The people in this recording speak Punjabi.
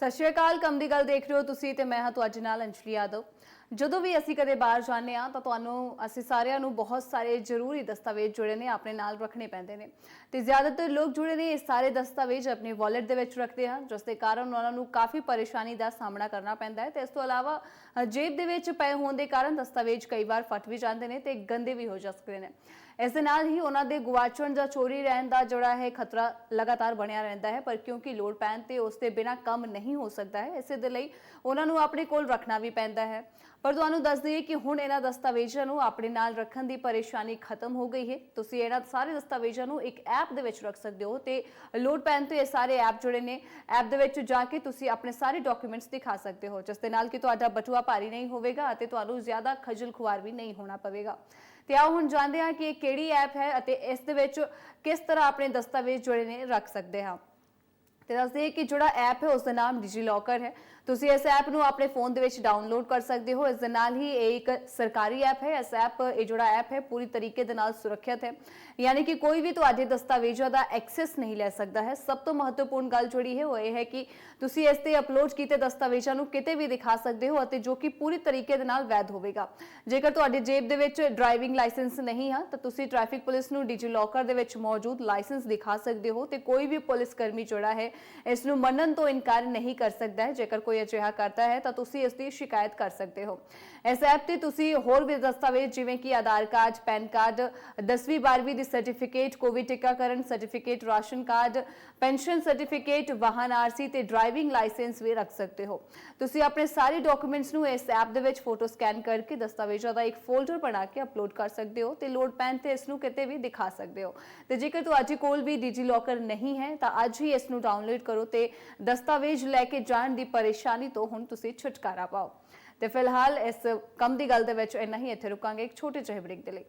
ਸਤਿ ਸ਼੍ਰੀ ਅਕਾਲ, ਕੰਮ ਦੀ ਗੱਲ ਦੇਖ ਰਹੇ ਹੋ ਤੁਸੀਂ ਤੇ ਮੈਂ ਹਾਂ ਤੁਹਾਡੇ ਨਾਲ ਅੰਜਲੀ ਯਾਦਵ। ਜਦੋਂ ਵੀ ਅਸੀਂ ਕਦੇ ਬਾਹਰ ਜਾਂਦੇ ਆ ਤਾਂ ਤੁਹਾਨੂੰ ਅਸੀਂ ਸਾਰਿਆਂ ਨੂੰ ਬਹੁਤ ਸਾਰੇ ਜ਼ਰੂਰੀ ਦਸਤਾਵੇਜ਼ ਜੁੜੇ ਨੇ, ਆਪਣੇ ਨਾਲ ਰੱਖਣੇ ਪੈਂਦੇ ਨੇ। ਤੇ ਜ਼ਿਆਦਾਤਰ ਲੋਕ ਜੁੜੇ ਨੇ ਇਹ ਸਾਰੇ ਦਸਤਾਵੇਜ਼ ਆਪਣੇ ਵਾਲਟ ਦੇ ਵਿੱਚ ਰੱਖਦੇ ਹਨ ਜਿਸ ਦੇ ਕਾਰਨ ਉਹਨਾਂ ਨੂੰ ਕਾਫੀ ਪਰੇਸ਼ਾਨੀ ਦਾ ਸਾਹਮਣਾ ਕਰਨਾ ਪੈਂਦਾ ਹੈ। ਤੇ ਇਸ ਤੋਂ ਇਲਾਵਾ ਜੇਬ ਦੇ ਵਿੱਚ ਪਏ ਹੋਣ ਦੇ ਕਾਰਨ ਦਸਤਾਵੇਜ਼ ਕਈ ਵਾਰ ਫਟ ਵੀ ਜਾਂਦੇ ਨੇ ਤੇ ਗੰਦੇ ਵੀ ਹੋ ਜਾ ਸਕਦੇ ਨੇ। ਇਸ ਦੇ ਨਾਲ ਹੀ ਉਹਨਾਂ ਦੇ ਗੁਆਚਣ ਜਾਂ ਚੋਰੀ ਰਹਿਣ ਦਾ ਜਿਹੜਾ ਹੈ ਖਤਰਾ ਲਗਾਤਾਰ ਬਣਿਆ ਰਹਿੰਦਾ ਹੈ, ਪਰ ਕਿਉਂਕਿ ਲੋੜ ਪੈਣ ਤੇ ਉਸ ਦੇ ਬਿਨਾ ਕੰਮ ਨਹੀਂ ਹੋ ਸਕਦਾ ਹੈ, ਇਸੇ ਦੇ ਲਈ ਉਹਨਾਂ ਨੂੰ ਆਪਣੇ ਕੋਲ ਰੱਖਣਾ ਵੀ ਪੈਂਦਾ ਹੈ। ਪਰ ਤੁਹਾਨੂੰ ਦੱਸ ਦਈਏ ਕਿ ਹੁਣ ਇਹਨਾਂ ਦਸਤਾਵੇਜ਼ਾਂ ਨੂੰ ਆਪਣੇ ਨਾਲ ਰੱਖਣ ਦੀ ਪਰੇਸ਼ਾਨੀ ਖਤਮ ਹੋ ਗਈ ਹੈ। ਤੁਸੀਂ ਇਹਨਾਂ ਸਾਰੇ ਦਸਤਾਵੇਜ਼ਾਂ ਨੂੰ ਇੱਕ ਐਪ ਦੇ ਵਿੱਚ ਰੱਖ ਸਕਦੇ ਹੋ ਤੇ ਲੋਡ ਪੈਣ ਤੋਂ ਇਹ ਸਾਰੇ ਐਪ ਜੁੜੇ ਨੇ। ਐਪ ਦੇ ਵਿੱਚ ਜਾ ਕੇ ਤੁਸੀਂ ਆਪਣੇ ਸਾਰੇ ਡਾਕੂਮੈਂਟਸ ਦਿਖਾ ਸਕਦੇ ਹੋ, ਜਿਸ ਦੇ ਨਾਲ ਕਿ ਤੁਹਾਡਾ ਬਟੂਆ ਭਾਰੀ ਨਹੀਂ ਹੋਵੇਗਾ ਅਤੇ ਤੁਹਾਨੂੰ ਜ਼ਿਆਦਾ ਖਜਲ ਖੁਆਰ ਵੀ ਨਹੀਂ ਹੋਣਾ ਪਵੇਗਾ। ਤੇ ਆਓ ਹੁਣ ਜਾਣਦੇ ਹਾਂ ਕਿ ਇਹ ਕਿਹੜੀ ਐਪ ਹੈ ਅਤੇ ਇਸ ਦੇ ਵਿੱਚ ਕਿਸ ਤਰ੍ਹਾਂ ਆਪਣੇ ਦਸਤਾਵੇਜ਼ ਜੁੜੇ ਨੇ, ਰੱਖ ਸਕਦੇ ਹਾਂ। ਤੇ ਦੱਸਦੇ ਕਿ ਜਿਹੜਾ ਐਪ ਹੈ, ਉਸ ਦਾ ਨਾਮ ਡਿਜੀ ਲੋਕਰ ਹੈ। ਤੁਸੀਂ ਇਸ ਐਪ ਨੂੰ ਆਪਣੇ ਫੋਨ ਦੇ ਵਿੱਚ ਡਾਊਨਲੋਡ ਕਰ ਸਕਦੇ ਹੋ। ਇਸ ਦੇ ਨਾਲ ਹੀ ਇਹ ਇੱਕ ਸਰਕਾਰੀ ਐਪ ਹੈ। ਇਸ ਐਪ ਇਹ ਜਿਹੜਾ ਐਪ ਹੈ, ਪੂਰੀ ਤਰੀਕੇ ਦੇ ਨਾਲ ਸੁਰੱਖਿਅਤ ਹੈ। ਯਾਨੀ ਕਿ ਕੋਈ ਵੀ ਤੁਹਾਡੇ ਦਸਤਾਵੇਜ਼ਾਂ ਦਾ ਐਕਸੈਸ ਨਹੀਂ ਲੈ ਸਕਦਾ ਹੈ। ਸਭ ਤੋਂ ਮਹੱਤਵਪੂਰਨ ਗੱਲ ਜਿਹੜੀ ਹੈ, ਉਹ ਇਹ ਹੈ ਕਿ ਤੁਸੀਂ ਇਸ ਤੇ ਅਪਲੋਡ ਕੀਤੇ ਦਸਤਾਵੇਜ਼ਾਂ ਨੂੰ ਕਿਤੇ ਵੀ ਦਿਖਾ ਸਕਦੇ ਹੋ ਅਤੇ ਜੋ ਕਿ ਪੂਰੀ ਤਰੀਕੇ ਦੇ ਨਾਲ ਵੈਧ ਹੋਵੇਗਾ। ਜੇਕਰ ਤੁਹਾਡੇ ਜੇਬ ਦੇ ਵਿੱਚ ਡਰਾਈਵਿੰਗ ਲਾਇਸੈਂਸ ਨਹੀਂ ਹੈ ਤਾਂ ਤੁਸੀਂ ਟ੍ਰੈਫਿਕ ਪੁਲਿਸ ਨੂੰ ਡਿਜੀ ਲੋਕਰ ਦੇ ਵਿੱਚ ਮੌਜੂਦ ਲਾਇਸੈਂਸ ਦਿਖਾ ਸਕਦੇ ਹੋ ਤੇ ਕੋਈ ਵੀ ਪੁਲਿਸ ਕਰਮੀ ਜਿਹੜਾ ਹੈ ਇਸ ਨੂੰ ਮੰਨਣ ਤੋਂ ਇਨਕਾਰ ਨਹੀਂ ਕਰ ਸਕਦਾ ਹੈ। ਜੇਕਰ ਕੋਈ ਅਜਿਹਾ ਕਰਦਾ ਹੈ, ਤਾਂ ਤੁਸੀਂ ਇਸ ਦੀ ਸ਼ਿਕਾਇਤ ਕਰ ਸਕਦੇ ਹੋ। ਇਸ ਐਪ ਤੇ ਤੁਸੀਂ ਹੋਰ ਵੀ ਦਸਤਾਵੇਜ਼, ਜਿਵੇਂ ਕਿ ਆਧਾਰ ਕਾਰਡ, ਪੈਨ ਕਾਰਡ 10ਵੀਂ 12ਵੀਂ ਦੀ ਸਰਟੀਫਿਕੇਟ, ਕੋਵਿਡ ਟੀਕਾਕਰਨ certificate, ration card, pension certificate, ਵਾਹਨ ਆਰਸੀ ਤੇ ਡਰਾਈਵਿੰਗ ਲਾਇਸੈਂਸ ਵੀ ਰੱਖ ਸਕਦੇ ਹੋ। ਤੁਸੀਂ ਆਪਣੇ ਸਾਰੇ ਡਾਕੂਮੈਂਟਸ ਨੂੰ ਇਸ ਐਪ ਦੇ ਵਿੱਚ ਫੋਟੋ ਸਕੈਨ ਕਰਕੇ ਦਸਤਾਵੇਜ਼ਾਂ ਦਾ ਇੱਕ ਫੋਲਡਰ ਬਣਾ ਕੇ ਅਪਲੋਡ ਕਰ ਸਕਦੇ ਹੋ ਤੇ ਲੋਡ ਪੈਨ ਤੇ ਇਸ ਨੂੰ ਕਿਤੇ ਵੀ ਦਿਖਾ ਸਕਦੇ ਹੋ। ਤੇ ਜੇਕਰ ਤੁਹਾਡੇ ਕੋਲ ਵੀ ਡਿਜੀ ਲੋਕਰ ਨਹੀਂ ਹੈ, ਤਾਂ ਅੱਜ ਹੀ ਇਸ ਨੂੰ ਡਾਊਨਲੋਡ ਕਰੋ ਤੇ ਦਸਤਾਵੇਜ਼ ਲੈ ਕੇ ਜਾਣ ਦੀ ਪਰੇਸ਼ਾਨੀ ਤੋਂ ਹੁਣ ਤੁਸੀਂ ਛੁਟਕਾਰਾ ਪਾਓ। ਤੇ ਫਿਲਹਾਲ ਇਸ ਕੰਮ ਦੀ ਗੱਲ ਦੇ ਵਿੱਚ ਇੰਨਾ ਹੀ। ਇੱਥੇ ਰੁਕਾਂਗੇ ਇੱਕ ਛੋਟੇ ਜਿਹੇ ਬ੍ਰੇਕ ਦੇ ਲਈ।